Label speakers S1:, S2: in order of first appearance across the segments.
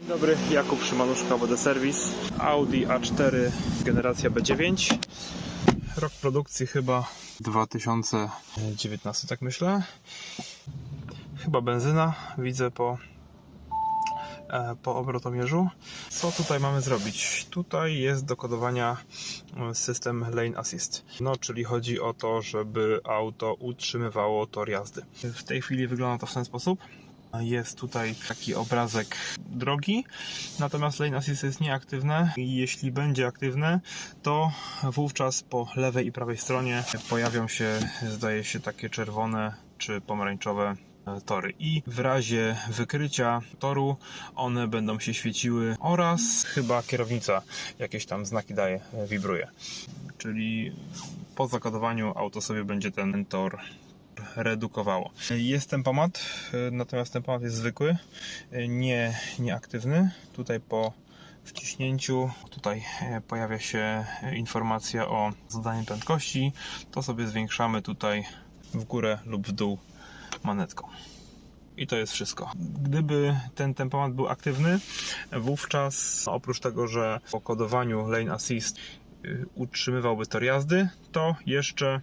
S1: Dzień dobry, Jakub Szymanuszka, Wodę Serwis. Audi A4 generacja B9. Rok produkcji chyba 2019, tak myślę. Chyba benzyna, widzę po, e, po obrotomierzu. Co tutaj mamy zrobić? Tutaj jest do kodowania e, system Lane Assist. No, czyli chodzi o to, żeby auto utrzymywało tor jazdy. W tej chwili wygląda to w ten sposób. Jest tutaj taki obrazek drogi, natomiast lane assist jest nieaktywne i jeśli będzie aktywne, to wówczas po lewej i prawej stronie pojawią się, zdaje się, takie czerwone czy pomarańczowe tory i w razie wykrycia toru one będą się świeciły oraz chyba kierownica jakieś tam znaki daje, wibruje. Czyli po zakodowaniu auto sobie będzie ten tor redukowało. Jest tempomat, y, natomiast tempomat jest zwykły, y, nie, nieaktywny. Tutaj po wciśnięciu tutaj e, pojawia się informacja o zadaniu prędkości. To sobie zwiększamy tutaj w górę lub w dół manetką. I to jest wszystko. Gdyby ten tempomat był aktywny, wówczas oprócz tego, że po kodowaniu Lane Assist utrzymywałby tor jazdy, to jeszcze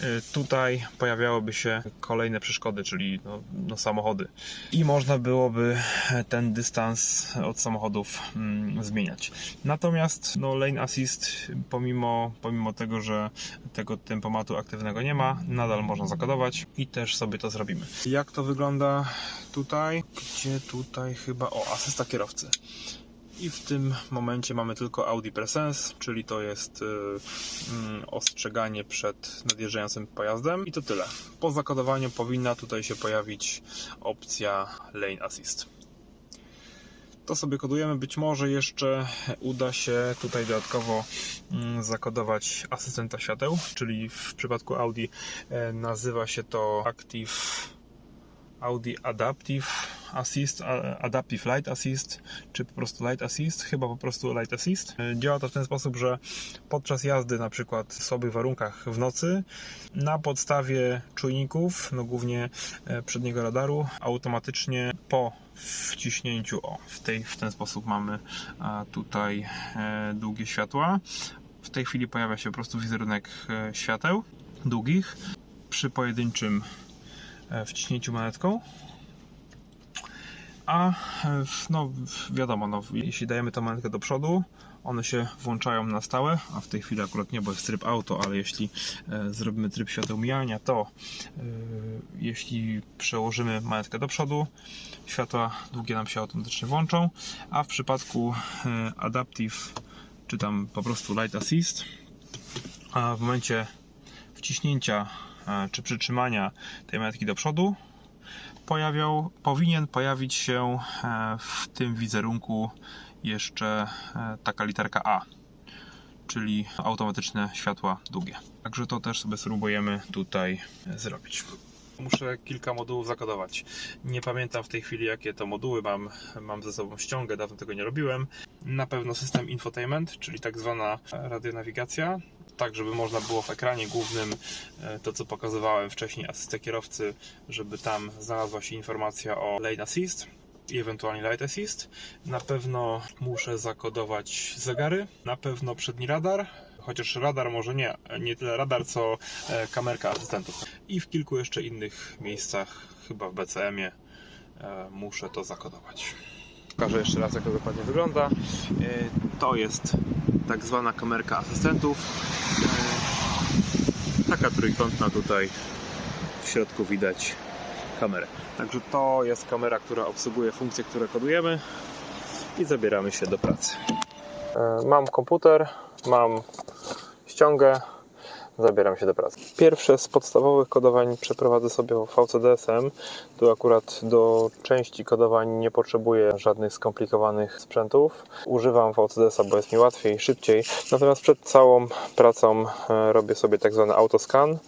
S1: y, tutaj pojawiałyby się kolejne przeszkody, czyli no, no samochody. I można byłoby ten dystans od samochodów mm, zmieniać. Natomiast no, Lane Assist, pomimo, pomimo tego, że tego tempomatu aktywnego nie ma, nadal można zakodować i też sobie to zrobimy. Jak to wygląda tutaj? Gdzie tutaj chyba? O, asysta kierowcy. I w tym momencie mamy tylko Audi Presence, czyli to jest y, mm, ostrzeganie przed nadjeżdżającym pojazdem. I to tyle. Po zakodowaniu powinna tutaj się pojawić opcja Lane Assist. To sobie kodujemy. Być może jeszcze uda się tutaj dodatkowo mm, zakodować asystenta świateł, czyli w przypadku Audi e, nazywa się to Active Audi Adaptive Assist, Adaptive Light Assist, czy po prostu Light Assist, chyba po prostu Light Assist. Działa to w ten sposób, że podczas jazdy na przykład w słabych warunkach w nocy na podstawie czujników, no głównie e, przedniego radaru, automatycznie po wciśnięciu, o w, tej, w ten sposób mamy tutaj e, długie światła. W tej chwili pojawia się po prostu wizerunek e, świateł długich. Przy pojedynczym wciśnięciu manetką. A e, no wiadomo, no, jeśli dajemy tę manetkę do przodu, one się włączają na stałe, a w tej chwili akurat nie, bo jest tryb auto, ale jeśli e, zrobimy tryb świateł mijania, to e, jeśli przełożymy manetkę do przodu, światła długie nam się automatycznie włączą, a w przypadku e, Adaptive, czy tam po prostu Light Assist, a w momencie wciśnięcia e, czy przytrzymania tej manetki do przodu pojawiał, powinien pojawić się e, w tym wizerunku jeszcze e, taka literka A, czyli automatyczne światła długie. Także to też sobie spróbujemy tutaj e, zrobić. Muszę kilka modułów zakodować. Nie pamiętam w tej chwili, jakie to moduły mam. Mam ze sobą ściągę, dawno tego nie robiłem. Na pewno system infotainment, czyli tak zwana radionawigacja, tak żeby można było w ekranie głównym e, to, co pokazywałem wcześniej, asystę kierowcy, żeby tam znalazła się informacja o lane assist i ewentualnie light assist. Na pewno muszę zakodować zegary, na pewno przedni radar, chociaż radar może nie, nie tyle radar, co e, kamerka asystentów. I w kilku jeszcze innych miejscach, chyba w BCM-ie, e, muszę to zakodować. Pokażę jeszcze raz, jak to dokładnie wygląda. E, To jest tak zwana kamerka asystentów. Taka trójkątna tutaj w środku widać kamerę. Także to jest kamera, która obsługuje funkcje, które kodujemy i zabieramy się do pracy. Mam komputer, mam ściągę, zabieram się do pracy. Pierwsze z podstawowych kodowań przeprowadzę sobie VCDSM. Tu akurat do części kodowań nie potrzebuję żadnych skomplikowanych sprzętów. Używam VCDS-a, bo jest mi łatwiej, szybciej. Natomiast przed całą pracą e, robię sobie tak zwany autoscan.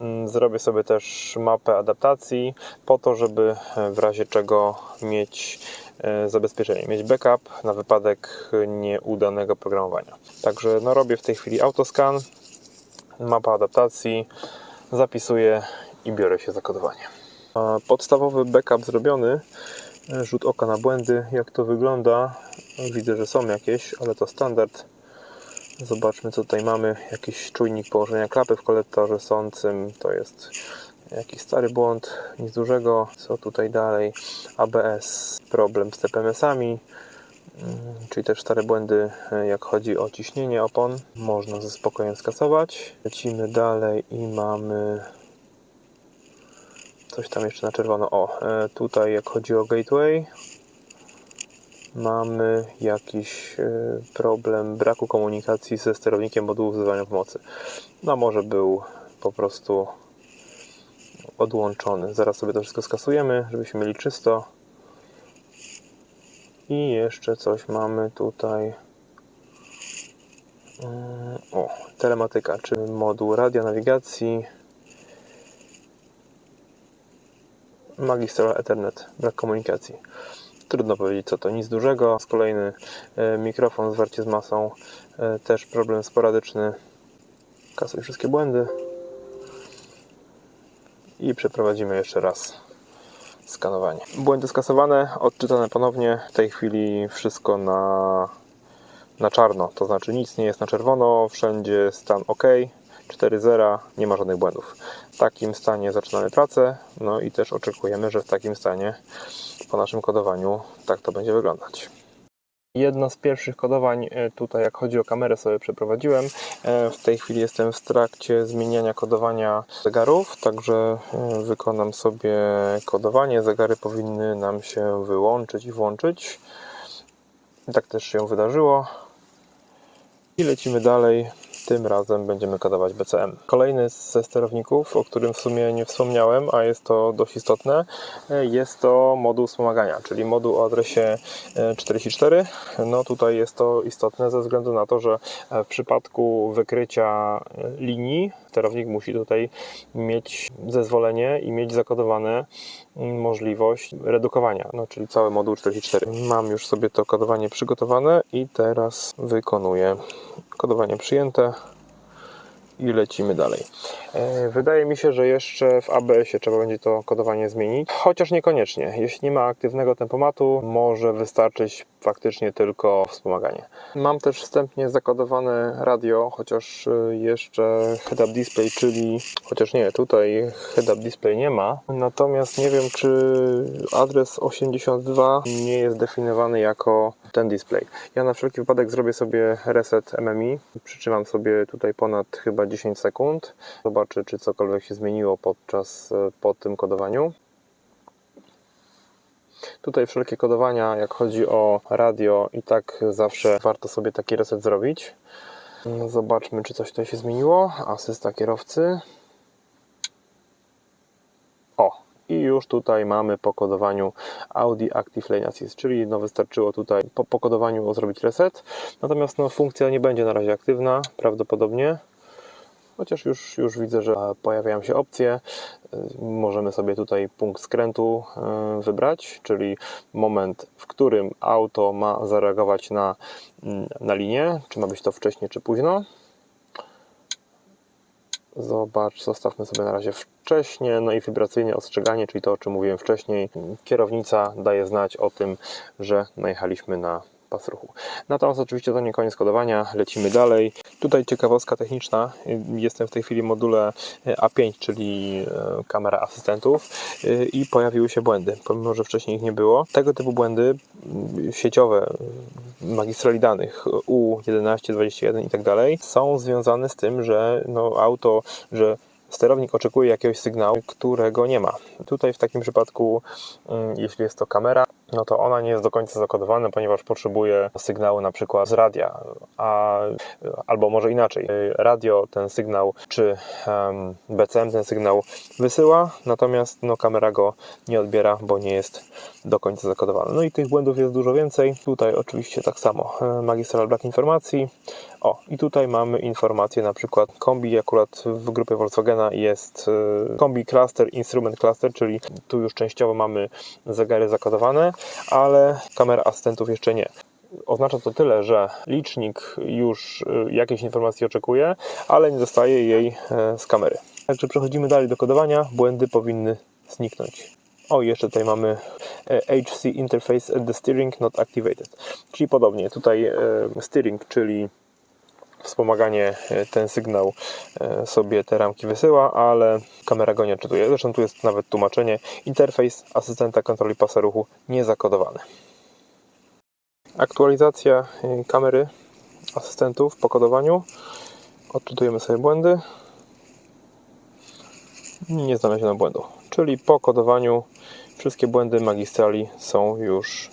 S1: Mm, Zrobię sobie też mapę adaptacji po to, żeby e, w razie czego mieć zabezpieczenie, mieć backup na wypadek nieudanego programowania. Także no, robię w tej chwili autoscan, mapa adaptacji, zapisuję i biorę się za kodowanie. Podstawowy backup zrobiony E, Rzut oka na błędy, jak to wygląda. Widzę, że są jakieś, ale to standard. Zobaczmy, co tutaj mamy. Jakiś czujnik położenia klapy w kolektorze sącym. To jest jakiś stary błąd, nic dużego. Co tutaj dalej? ABS, problem z TPMS-ami, mm, czyli też stare błędy, e, jak chodzi o ciśnienie opon. Można ze spokojem skasować. Lecimy dalej i mamy coś tam jeszcze na czerwono. O, e, tutaj jak chodzi o gateway, mamy jakiś e, problem braku komunikacji ze sterownikiem modułu wzywania pomocy. No może był po prostu odłączony. Zaraz sobie to wszystko skasujemy, żebyśmy mieli czysto. I jeszcze coś mamy tutaj. Mm, O, telematyka, czyli moduł radia nawigacji. Magistral Ethernet, brak komunikacji. Trudno powiedzieć co to, nic dużego. Z kolejny e, mikrofon, zwarcie z masą, e, też problem sporadyczny. Kasuj wszystkie błędy. I przeprowadzimy jeszcze raz skanowanie. Błędy skasowane, odczytane ponownie. W tej chwili wszystko na, na czarno, to znaczy nic nie jest na czerwono, wszędzie stan OK, 4.0, nie ma żadnych błędów. W takim stanie zaczynamy pracę, no i też oczekujemy, że w takim stanie po naszym kodowaniu tak to będzie wyglądać. Jedno z pierwszych kodowań e, tutaj, jak chodzi o kamerę, sobie przeprowadziłem. E, W tej chwili jestem w trakcie zmieniania kodowania zegarów, także e, wykonam sobie kodowanie. Zegary powinny nam się wyłączyć i włączyć. Tak też się wydarzyło. I lecimy dalej. Tym razem będziemy kodować BCM. Kolejny ze sterowników, o którym w sumie nie wspomniałem, a jest to dość istotne, jest to moduł wspomagania, czyli moduł o adresie e, 44. No tutaj jest to istotne ze względu na to, że w przypadku wykrycia e, linii sterownik musi tutaj mieć zezwolenie i mieć zakodowane mm, możliwość redukowania, no, czyli cały moduł 44. Mam już sobie to kodowanie przygotowane i teraz wykonuję kodowanie przyjęte i lecimy dalej. E, Wydaje mi się, że jeszcze w ABS-ie trzeba będzie to kodowanie zmienić, chociaż niekoniecznie. Jeśli nie ma aktywnego tempomatu, może wystarczyć faktycznie tylko wspomaganie. Mam też wstępnie zakodowane radio, chociaż e, jeszcze head-up display, czyli chociaż nie, tutaj head-up display nie ma. Natomiast nie wiem, czy adres 82 nie jest definiowany jako ten display. Ja na wszelki wypadek zrobię sobie reset MMI. Przytrzymam sobie tutaj ponad chyba 10 sekund. Zobaczę, czy cokolwiek się zmieniło podczas e, po tym kodowaniu. Tutaj wszelkie kodowania, jak chodzi o radio, i tak zawsze warto sobie taki reset zrobić. No, Zobaczmy, czy coś tutaj się zmieniło. Asysta kierowcy. O, i już tutaj mamy po kodowaniu Audi Active Lane Assist, czyli no wystarczyło tutaj po pokodowaniu zrobić reset. Natomiast no, funkcja nie będzie na razie aktywna, prawdopodobnie. Chociaż już, już widzę, że pojawiają się opcje. Y, Możemy sobie tutaj punkt skrętu y, wybrać, czyli moment, w którym auto ma zareagować na, mm, na linię, czy ma być to wcześniej, czy późno. Zobacz, zostawmy sobie na razie wcześnie, no i wibracyjne ostrzeganie, czyli to, o czym mówiłem wcześniej. Kierownica daje znać o tym, że najechaliśmy na pas ruchu. Natomiast oczywiście to nie koniec kodowania, lecimy dalej. Tutaj ciekawostka techniczna. Jestem w tej chwili w module A5, czyli e, kamera asystentów e, i pojawiły się błędy, pomimo że wcześniej ich nie było. Tego typu błędy sieciowe, magistrali danych U11, 21 i tak dalej są związane z tym, że no, auto, że sterownik oczekuje jakiegoś sygnału, którego nie ma. Tutaj w takim przypadku, mm, jeśli jest to kamera, no to ona nie jest do końca zakodowana, ponieważ potrzebuje sygnału na przykład z radia, a, albo może inaczej. Radio ten sygnał, czy em, BCM ten sygnał wysyła, natomiast no, kamera go nie odbiera, bo nie jest do końca zakodowana. No i tych błędów jest dużo więcej. Tutaj oczywiście tak samo. e, Magistral brak informacji. O, i tutaj mamy informację na przykład kombi, akurat w grupie Volkswagena jest e, kombi cluster, instrument cluster, czyli tu już częściowo mamy zegary zakodowane, ale kamera asystentów jeszcze nie. Oznacza to tyle, że licznik już e, jakiejś informacji oczekuje, ale nie dostaje jej z kamery. Także przechodzimy dalej do kodowania. Błędy powinny zniknąć. O, jeszcze tutaj mamy e, HC Interface at the Steering Not Activated. Czyli podobnie, tutaj e, steering, czyli wspomaganie, e, ten sygnał sobie te ramki wysyła, ale kamera go nie czytuje. Zresztą tu jest nawet tłumaczenie. Interfejs asystenta kontroli pasa ruchu niezakodowany. Aktualizacja kamery asystentów po kodowaniu. Odczytujemy sobie błędy. Nie znaleziono błędu. Czyli po kodowaniu wszystkie błędy magistrali są już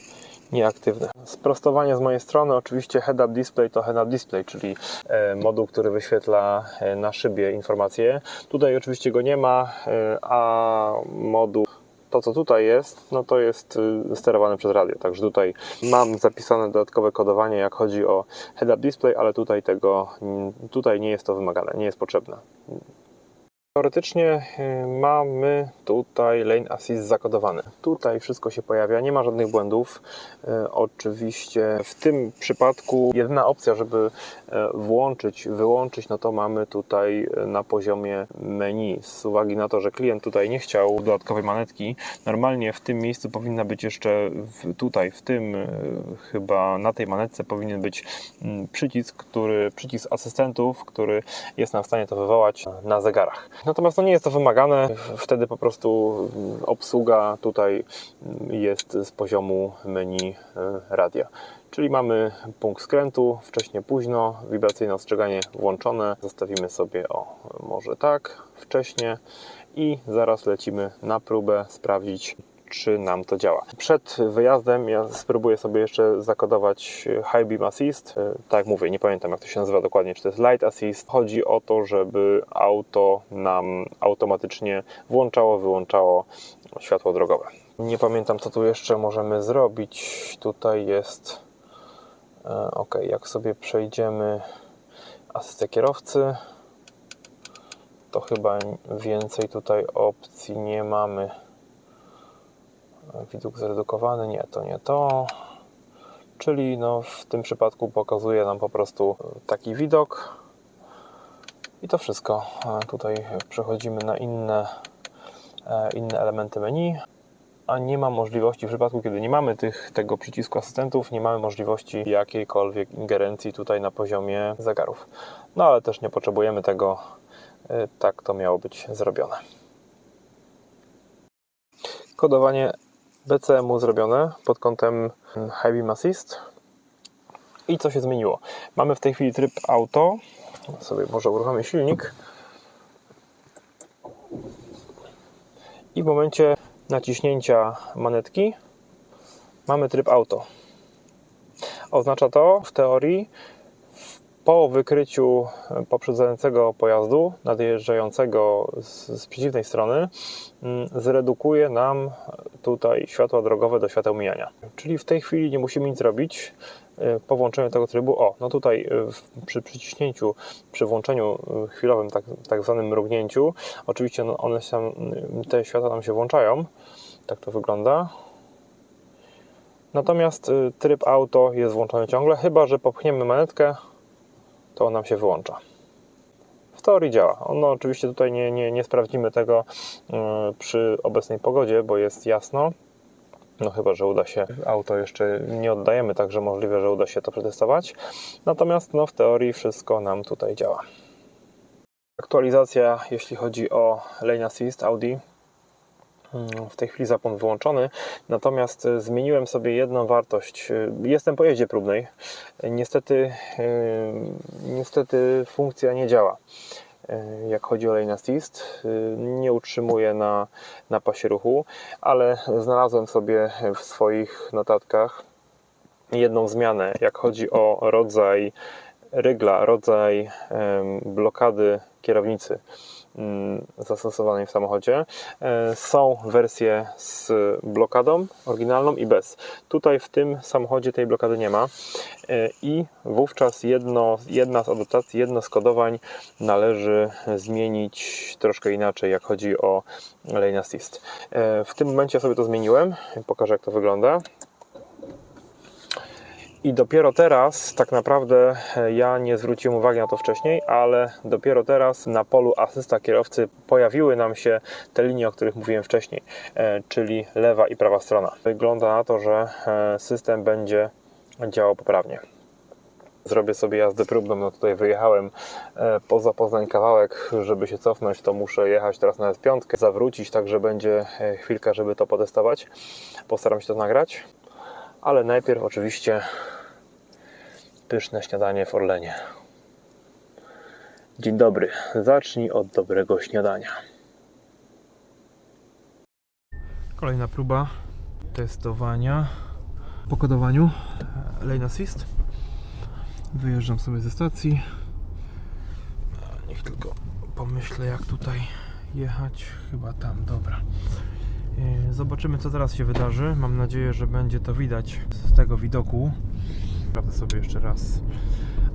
S1: nieaktywne. Sprostowanie z mojej strony, oczywiście head-up display to head-up display, czyli e, moduł, który wyświetla e, na szybie informacje. Tutaj oczywiście go nie ma, e, a moduł to, co tutaj jest, no to jest sterowane przez radio. Także tutaj mam zapisane dodatkowe kodowanie, jak chodzi o head-up display, ale tutaj tego, tutaj nie jest to wymagane, nie jest potrzebne. Teoretycznie y, mamy tutaj lane assist zakodowany. Tutaj wszystko się pojawia, nie ma żadnych błędów. Y, Oczywiście w tym przypadku jedyna opcja, żeby e, włączyć, wyłączyć, no to mamy tutaj na poziomie menu. Z uwagi na to, że klient tutaj nie chciał dodatkowej manetki, normalnie w tym miejscu powinna być jeszcze tutaj, w tym chyba na tej manetce powinien być mm, przycisk, który, przycisk asystentów, który jest nam w stanie to wywołać na zegarach. Natomiast no nie jest to wymagane, wtedy po prostu obsługa tutaj jest z poziomu menu e, radia. Czyli mamy punkt skrętu, wcześnie, późno, wibracyjne ostrzeganie włączone. Zostawimy sobie o może tak, wcześnie i zaraz lecimy na próbę sprawdzić czy nam to działa. Przed wyjazdem ja spróbuję sobie jeszcze zakodować High Beam Assist. E, Tak jak mówię, nie pamiętam jak to się nazywa dokładnie, czy to jest Light Assist. Chodzi o to, żeby auto nam automatycznie włączało, wyłączało światło drogowe. Nie pamiętam co tu jeszcze możemy zrobić. Tutaj jest e, ok, jak sobie przejdziemy asystę kierowcy, to chyba więcej tutaj opcji nie mamy. Widok zredukowany, nie, to nie to. Czyli no, w tym przypadku pokazuje nam po prostu taki widok. I to wszystko. A Tutaj przechodzimy na inne, e, inne elementy menu. A nie ma możliwości, w przypadku kiedy nie mamy tych, tego przycisku asystentów, nie mamy możliwości jakiejkolwiek ingerencji tutaj na poziomie zegarów. No ale też nie potrzebujemy tego. E, Tak to miało być zrobione. Kodowanie BCM-u zrobione pod kątem High Beam Assist. I co się zmieniło? Mamy w tej chwili tryb auto. Sobie może uruchomię silnik. I w momencie naciśnięcia manetki mamy tryb auto. Oznacza to w teorii po wykryciu poprzedzającego pojazdu nadjeżdżającego z, z przeciwnej strony zredukuje nam tutaj światła drogowe do świateł mijania. Czyli w tej chwili nie musimy nic robić y, po włączeniu tego trybu. O, no tutaj y, przy przyciśnięciu, przy włączeniu y, chwilowym, tak, tak zwanym mrugnięciu, oczywiście no one się, y, te światła nam się włączają. Tak to wygląda. Natomiast tryb auto jest włączony ciągle, chyba że popchniemy manetkę, to on nam się wyłącza. Teorii działa. No oczywiście tutaj nie, nie, nie sprawdzimy tego y, przy obecnej pogodzie, bo jest jasno. No chyba, że uda się. Auto jeszcze nie oddajemy, także możliwe, że uda się to przetestować. Natomiast no, w teorii wszystko nam tutaj działa. Aktualizacja, jeśli chodzi o Lane Assist Audi. Mm, W tej chwili zapłon wyłączony, natomiast e, zmieniłem sobie jedną wartość. E, Jestem po jeździe próbnej. E, Niestety, niestety funkcja nie działa. Jak chodzi o lane assist, nie utrzymuje na, na pasie ruchu, ale znalazłem sobie w swoich notatkach jedną zmianę, jak chodzi o rodzaj rygla, rodzaj blokady kierownicy zastosowanej w samochodzie. E, Są wersje z blokadą oryginalną i bez. Tutaj w tym samochodzie tej blokady nie ma E, i wówczas jedno, jedna z adaptacji, jedno z kodowań należy zmienić troszkę inaczej, jak chodzi o lane assist. W tym momencie sobie to zmieniłem. Pokażę, jak to wygląda. I dopiero teraz, tak naprawdę, e, ja nie zwróciłem uwagi na to wcześniej, ale dopiero teraz na polu asysta kierowcy pojawiły nam się te linie, o których mówiłem wcześniej, e, czyli lewa i prawa strona. Wygląda na to, że e, system będzie działał poprawnie. Zrobię sobie jazdę próbną, no tutaj wyjechałem poza Poznań kawałek, żeby się cofnąć, to muszę jechać teraz na S5, zawrócić, także będzie chwilka, żeby to potestować. Postaram się to nagrać, ale najpierw oczywiście pyszne śniadanie w Orlenie. Dzień dobry, zacznij od dobrego śniadania. Kolejna próba testowania po kodowaniu Lane Assist. Wyjeżdżam sobie ze stacji. Niech tylko pomyślę, jak tutaj jechać. Chyba tam, dobra. Yy, Zobaczymy, co teraz się wydarzy. Mam nadzieję, że będzie to widać z tego widoku. Sprawdzę sobie jeszcze raz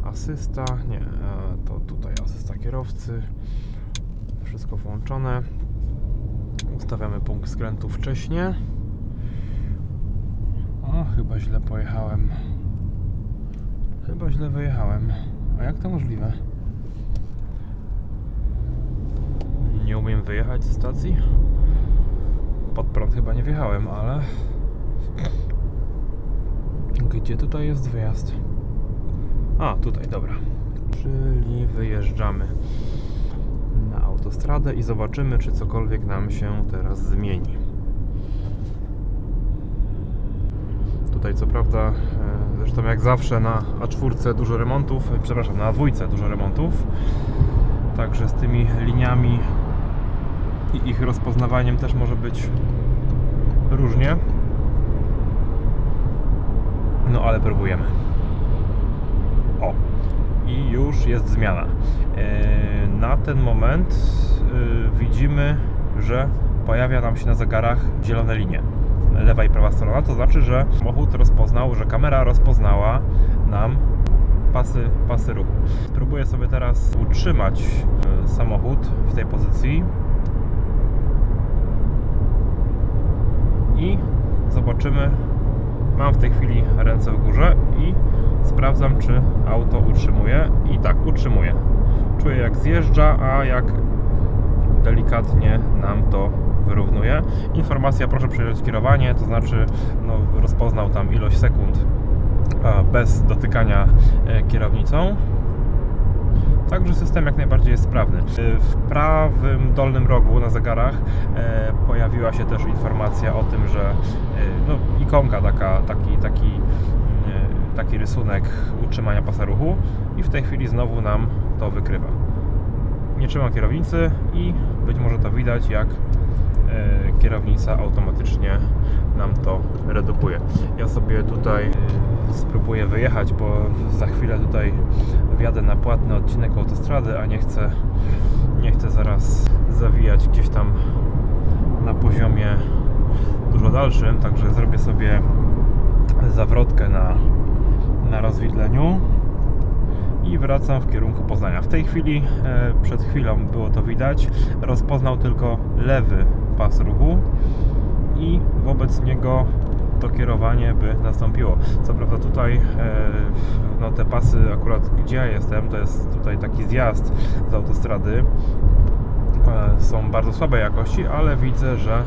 S1: asysta. Nie, e, to tutaj asysta kierowcy. Wszystko włączone. Ustawiamy punkt skrętu wcześniej. O, chyba źle pojechałem. Chyba źle wyjechałem. A jak to możliwe? Nie umiem wyjechać ze stacji? Pod prąd chyba nie wjechałem, ale... Gdzie tutaj jest wyjazd? A, tutaj, dobra. Czyli wyjeżdżamy na autostradę i zobaczymy, czy cokolwiek nam się teraz zmieni. Tutaj co prawda, e, zresztą jak zawsze na A4 dużo remontów, e, przepraszam, na A2 dużo remontów. Także z tymi liniami i ich rozpoznawaniem też może być różnie. No ale próbujemy. O, i już jest zmiana. E, Na ten moment e, widzimy, że pojawia nam się na zegarach zielone linie. Lewa i prawa strona. To znaczy, że samochód rozpoznał, że kamera rozpoznała nam pasy, pasy ruchu. Spróbuję sobie teraz utrzymać e, samochód w tej pozycji i zobaczymy. Mam w tej chwili ręce w górze i sprawdzam, czy auto utrzymuje. I tak, utrzymuje. Czuję jak zjeżdża, a jak delikatnie nam to wyrównuje. Informacja, proszę przejąć kierowanie, to znaczy no, rozpoznał tam ilość sekund bez dotykania e, kierownicą. Także system jak najbardziej jest sprawny. E, W prawym dolnym rogu na zegarach e, pojawiła się też informacja o tym, że e, no, ikonka taka, taki, taki, taki rysunek utrzymania pasa ruchu i w tej chwili znowu nam to wykrywa. Nie trzymam kierownicy i być może to widać jak kierownica automatycznie nam to redukuje. Ja sobie tutaj e, spróbuję wyjechać, bo za chwilę tutaj wjadę na płatny odcinek autostrady, a nie chcę, nie chcę zaraz zawijać gdzieś tam na poziomie dużo dalszym, także zrobię sobie zawrotkę na, na rozwidleniu i wracam w kierunku Poznania. W tej chwili, e, przed chwilą było to widać, rozpoznał tylko lewy pas ruchu i wobec niego to kierowanie by nastąpiło. Co prawda tutaj e, no te pasy akurat gdzie ja jestem, to jest tutaj taki zjazd z autostrady e, są bardzo słabej jakości, ale widzę, że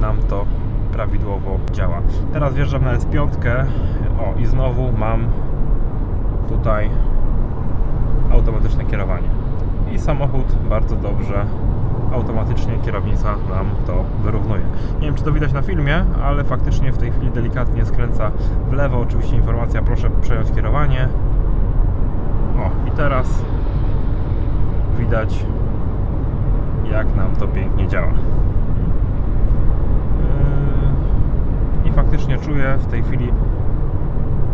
S1: nam to prawidłowo działa. Teraz wjeżdżam na S5 o i znowu mam tutaj automatyczne kierowanie. I samochód bardzo dobrze automatycznie kierownica nam to wyrównuje. Nie wiem, czy to widać na filmie, ale faktycznie w tej chwili delikatnie skręca w lewo. Oczywiście informacja, proszę przejąć kierowanie. O, i teraz widać, jak nam to pięknie działa. Yy, I faktycznie czuję w tej chwili,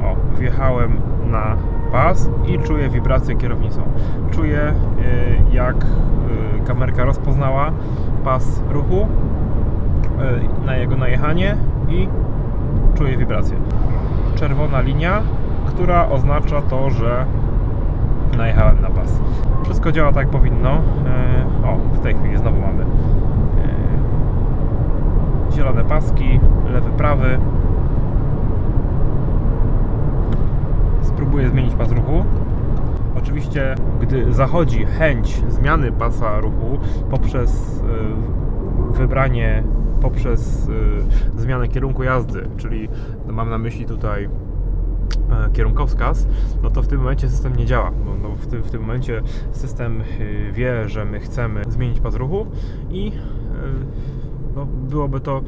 S1: o, wjechałem na pas i czuję wibrację kierownicą. Czuję y, jak kamerka rozpoznała pas ruchu y, na jego najechanie i czuję wibrację. Czerwona linia, która oznacza to, że najechałem na pas. Wszystko działa tak jak powinno. O, w tej chwili znowu mamy zielone paski, lewy, prawy. próbuję zmienić pas ruchu. Oczywiście, gdy zachodzi chęć zmiany pasa ruchu poprzez y, wybranie, poprzez y, zmianę kierunku jazdy, czyli mam na myśli tutaj e, kierunkowskaz, no to w tym momencie system nie działa. No, no w, tym, w tym momencie system wie, że my chcemy zmienić pas ruchu i no, byłoby to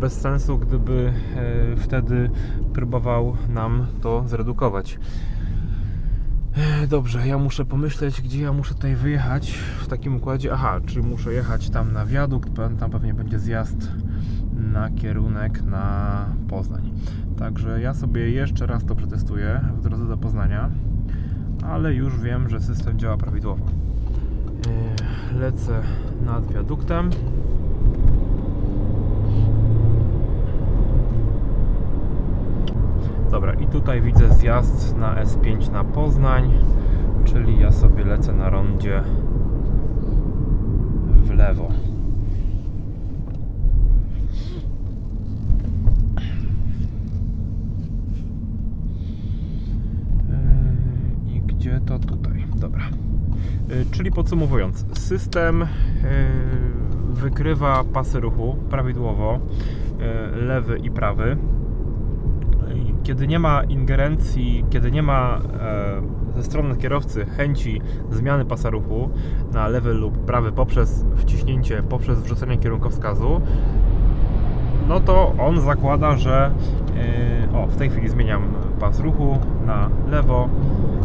S1: bez sensu, gdyby e, wtedy próbował nam to zredukować. Dobrze, ja muszę pomyśleć, gdzie ja muszę tutaj wyjechać w takim układzie. Aha, czy muszę jechać tam na wiadukt, tam pewnie będzie zjazd na kierunek na Poznań. Także ja sobie jeszcze raz to przetestuję w drodze do Poznania, ale już wiem, że system działa prawidłowo. E, Lecę nad wiaduktem. Dobra, i tutaj widzę zjazd na S5 na Poznań, czyli ja sobie lecę na rondzie w lewo. Yy, I gdzie to tutaj? Dobra. Yy, Czyli podsumowując, system yy, wykrywa pasy ruchu prawidłowo, lewy i prawy kiedy nie ma ingerencji, kiedy nie ma e, ze strony kierowcy chęci zmiany pasa ruchu na lewy lub prawy poprzez wciśnięcie, poprzez wrzucenie kierunkowskazu, no to on zakłada, że e, o, w tej chwili zmieniam pas ruchu na lewo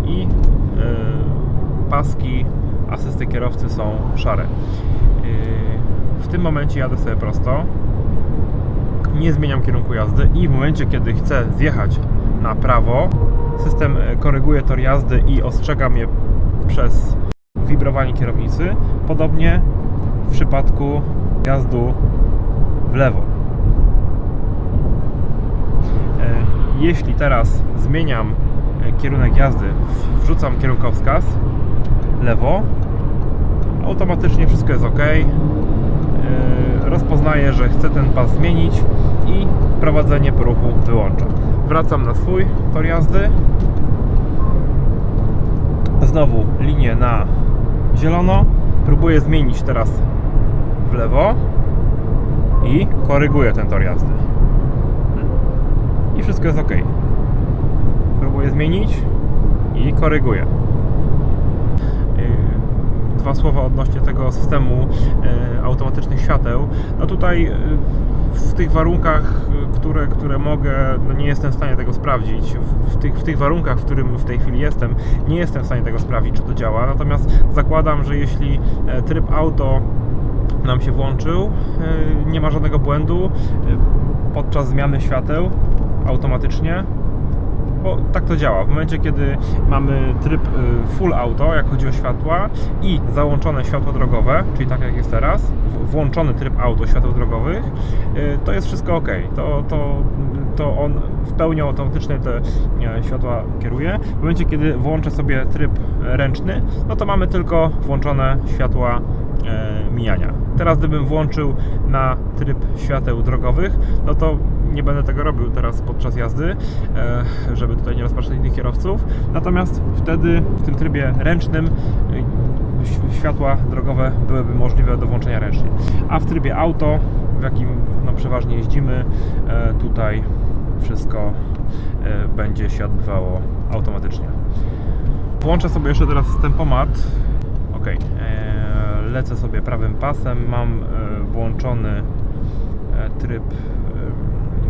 S1: i e, paski asysty kierowcy są szare. E, w tym momencie jadę sobie prosto, nie zmieniam kierunku jazdy i w momencie, kiedy chcę zjechać na prawo, system e, koryguje tor jazdy i ostrzega mnie przez wibrowanie kierownicy. Podobnie w przypadku jazdu w lewo. E, Jeśli teraz zmieniam e, kierunek jazdy, wrzucam kierunkowskaz lewo, automatycznie wszystko jest ok. Yy, rozpoznaje, że chcę ten pas zmienić i prowadzenie po ruchu wyłącza. Wracam na swój tor jazdy. Znowu linię na zielono. Próbuję zmienić teraz w lewo i koryguję ten tor jazdy. I wszystko jest ok. Próbuję zmienić i koryguję dwa słowa odnośnie tego systemu e, automatycznych świateł. No tutaj e, w tych warunkach, e, które, które mogę, no nie jestem w stanie tego sprawdzić. W, tych, w tych warunkach, w którym w tej chwili jestem, nie jestem w stanie tego sprawdzić, czy to działa. Natomiast zakładam, że jeśli tryb auto nam się włączył, nie ma żadnego błędu podczas zmiany świateł automatycznie bo tak to działa. W momencie, kiedy mamy tryb y, full auto, jak chodzi o światła i załączone światło drogowe, czyli tak jak jest teraz, włączony tryb auto świateł drogowych, y, to jest wszystko ok. To, to, to on w pełni automatycznie te e, światła kieruje. W momencie, kiedy włączę sobie tryb ręczny, no to mamy tylko włączone światła e, mijania. Teraz gdybym włączył na tryb świateł drogowych, no to nie będę tego robił teraz podczas jazdy, e, żeby tutaj nie rozpraszać innych kierowców. Natomiast wtedy w tym trybie ręcznym e, światła drogowe byłyby możliwe do włączenia ręcznie. A w trybie auto, w jakim no, przeważnie jeździmy, e, tutaj wszystko będzie się odbywało automatycznie. Włączę sobie jeszcze teraz tempomat. Ok, lecę sobie prawym pasem. Mam włączony tryb,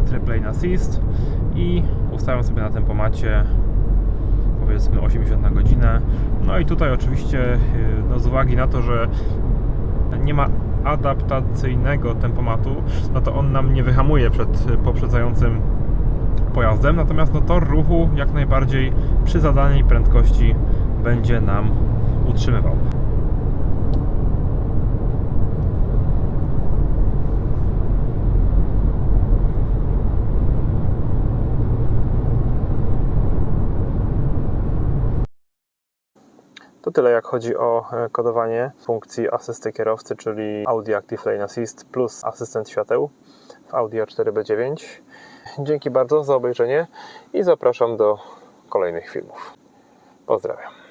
S1: tryb Lane Assist i ustawiam sobie na tempomacie powiedzmy 80 na godzinę. No i tutaj oczywiście e, no z uwagi na to, że nie ma adaptacyjnego tempomatu, no to on nam nie wyhamuje przed poprzedzającym pojazdem, natomiast no, tor ruchu jak najbardziej przy zadanej prędkości będzie nam utrzymywał. To tyle jak chodzi o e, kodowanie funkcji asysty kierowcy, czyli Audi Active Lane Assist plus asystent świateł w Audi A4B9. Dzięki bardzo za obejrzenie i zapraszam do kolejnych filmów. Pozdrawiam.